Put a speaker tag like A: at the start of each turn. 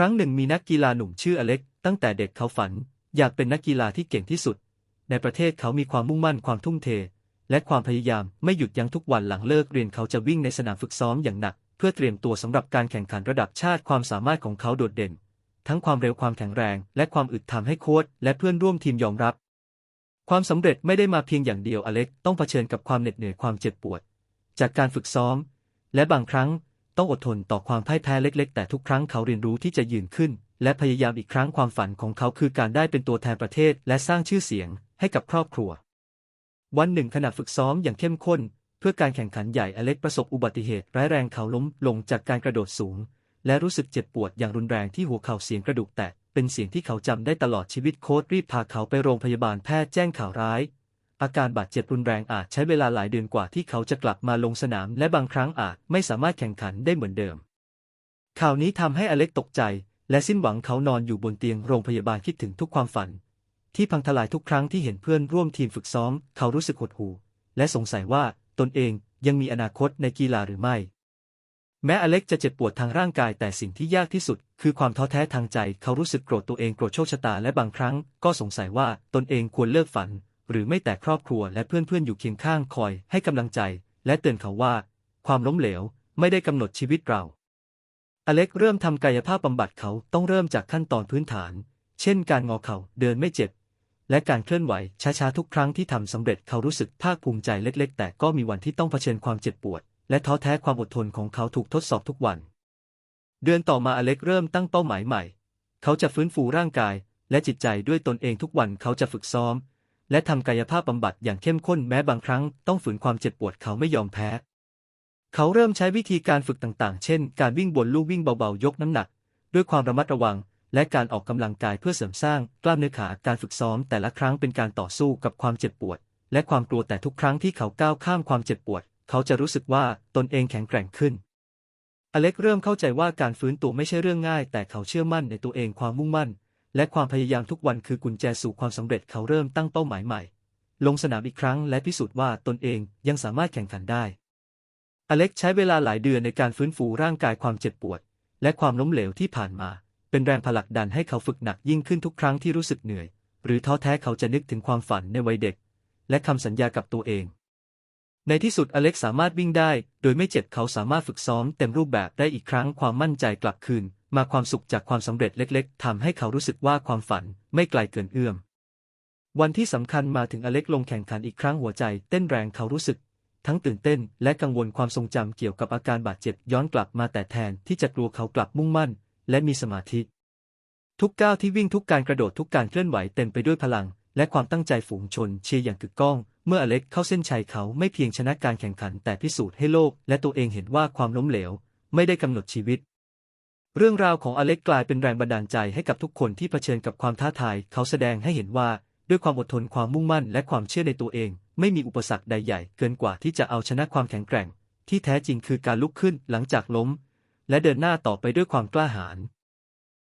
A: ครั้งหนึ่งมีนักกีฬาหนุ่มชื่ออเล็ก ตั้งแต่เด็กเขาฝัน อยากเป็นนักกีฬาที่เก่งที่สุด ในประเทศเขามีความมุ่งมั่นความทุ่มเท และความพยายามไม่หยุดยั้งทุกวันหลังเลิกเรียนเขาจะวิ่งในสนามฝึกซ้อมอย่างหนัก เพื่อเตรียมตัวสำหรับการแข่งขันระดับชาติความสามารถของเขาโดดเด่น ทั้งความเร็วความแข็งแรง และความอึดทำให้โค้ชและเพื่อนร่วมทีมยอมรับ ความสำเร็จไม่ได้มาเพียงอย่างเดียวอเล็กต้องเผชิญกับความเหน็ดเหนื่อยความเจ็บปวด จากการฝึกซ้อม และบางครั้ง ต้องอดทนต่อความพ่ายแพ้เล็ก ๆ แต่ทุกครั้งเขาเรียนรู้ที่จะยืนขึ้น และพยายามอีกครั้งความฝันของเขาคือการได้เป็นตัวแทนประเทศและสร้างชื่อเสียงให้กับครอบครัว วันหนึ่งขณะฝึกซ้อมอย่างเข้มข้น เพื่อการแข่งขันใหญ่อเล็กประสบอุบัติเหตุร้ายแรงเขาล้มลงจากการกระโดดสูง และรู้สึกเจ็บปวดอย่างรุนแรงที่หัวเข่าเสียงกระดูกแตกเป็นเสียงที่เขาจำได้ตลอดชีวิตโค้ดรีบพาเขาไปโรงพยาบาลแพทย์แจ้งข่าวร้าย อาการบาดเจ็บรุนแรงอาจใช้เวลาหลายเดือนกว่าที่เขาจะกลับมาลงสนาม และบางครั้งอาจไม่สามารถแข่งขันได้เหมือนเดิม ข่าวนี้ทำให้อเล็กตกใจ และสิ้นหวังเขานอนอยู่บนเตียงโรงพยาบาลคิดถึงทุกความฝัน ที่พังทลายทุกครั้งที่เห็นเพื่อนร่วมทีมฝึกซ้อม เขารู้สึกหดหู่และสงสัยว่าตนเองยังมีอนาคตในกีฬาหรือไม่ แม้อเล็กจะเจ็บปวดทางร่างกายแต่สิ่งที่ยากที่สุด คือความท้อแท้ทางใจ เขารู้สึกโกรธตัวเองโกรธโชคชะตาและบางครั้งก็สงสัยว่าตนเองควรเลิกฝัน หรือไม่แต่ครอบครัวและเพื่อนๆ อยู่เคียงข้างคอยให้กำลังใจ และเตือนเขาว่า ความล้มเหลวไม่ได้กำหนดชีวิตเรา อเล็กเริ่มทำกายภาพบำบัดเขาต้องเริ่มจากขั้นตอนพื้นฐาน เช่น การงอเข่าเดินไม่เจ็บ และการเคลื่อนไหวช้าๆทุกครั้งที่ทำสำเร็จเขารู้สึกภาคภูมิใจเล็ก ๆ แต่ก็มีวันที่ต้องเผชิญความเจ็บปวด และท้อแท้ความอดทนของเขาถูกทดสอบทุกวัน เดือนต่อมาอเล็กเริ่มตั้งเป้าหมายใหม่ เขาจะฟื้นฟูร่างกาย และจิตใจด้วยตนเองทุกวันเขาจะฝึกซ้อม และทำกายภาพบำบัดอย่างเข้มข้นแม้บางครั้งต้องฝืนความเจ็บปวดเขาไม่ยอมแพ้ เขาเริ่มใช้วิธีการฝึกต่างๆ เช่น การวิ่งบนลู่วิ่งเบาๆ ยกน้ำหนัก ด้วยความระมัดระวัง และการออกกำลังกายเพื่อเสริมสร้างกล้ามเนื้อขา การฝึกซ้อมแต่ละครั้งเป็นการต่อสู้กับความเจ็บปวด และความกลัวแต่ทุกครั้งที่เขาก้าวข้ามความเจ็บปวด เขาจะรู้สึกว่าตนเองแข็งแกร่งขึ้นอเล็กเริ่มเข้าใจว่าการฟื้นตัวไม่ใช่เรื่องง่าย แต่เขาเชื่อมั่นในตัวเองความมุ่งมั่น และความพยายามทุกวันคือกุญแจสู่ความสำเร็จเขาเริ่มตั้งเป้าหมายใหม่ ลงสนามอีกครั้งและพิสูจน์ว่าตนเองยังสามารถแข่งขันได้ อเล็กใช้เวลาหลายเดือนในการฟื้นฟูร่างกายความเจ็บปวด และความล้มเหลวที่ผ่านมา เป็นแรงผลักดันให้เขาฝึกหนักยิ่งขึ้นทุกครั้งที่รู้สึกเหนื่อย หรือท้อแท้เขาจะนึกถึงความฝันในวัยเด็ก และคำสัญญากับตัวเอง ในที่สุดอเล็กสามารถวิ่งได้ โดยไม่เจ็บเขาสามารถฝึกซ้อมเต็มรูปแบบได้อีกครั้งความมั่นใจกลับคืน มาความสุขจากความสำเร็จเล็กๆทำให้เขารู้สึกว่าความฝันไม่ไกลเกินเอื้อม วันที่สำคัญมาถึงอเล็กลงแข่งขันอีกครั้งหัวใจเต้นแรงเขารู้สึก ทั้งตื่นเต้นและกังวลความทรงจำเกี่ยวกับอาการบาดเจ็บย้อนกลับมาแต่แทนที่จะกลัวเขากลับมุ่งมั่น และมีสมาธิ ทุกก้าวที่วิ่งทุกการกระโดดทุกการเคลื่อนไหวเต็มไปด้วยพลัง และความตั้งใจฝูงชนเชียร์อย่างกึกก้องเมื่ออเล็กเข้าเส้นชัยเขาไม่เพียงชนะการแข่งขันแต่พิสูจน์ให้โลก และตัวเองเห็นว่าความล้มเหลว ไม่ได้กำหนดชีวิต เรื่องราวของอเล็กกลายเป็นแรงบันดาลใจให้กับทุกคนที่เผชิญกับความท้าทาย เขาแสดงให้เห็นว่า ด้วยความอดทนความมุ่งมั่นและความเชื่อในตัวเอง ไม่มีอุปสรรคใดใหญ่เกินกว่าที่จะเอาชนะความแข็งแกร่ง ที่แท้จริงคือการลุกขึ้นหลังจากล้ม และเดินหน้าต่อไปด้วยความกล้าหาญ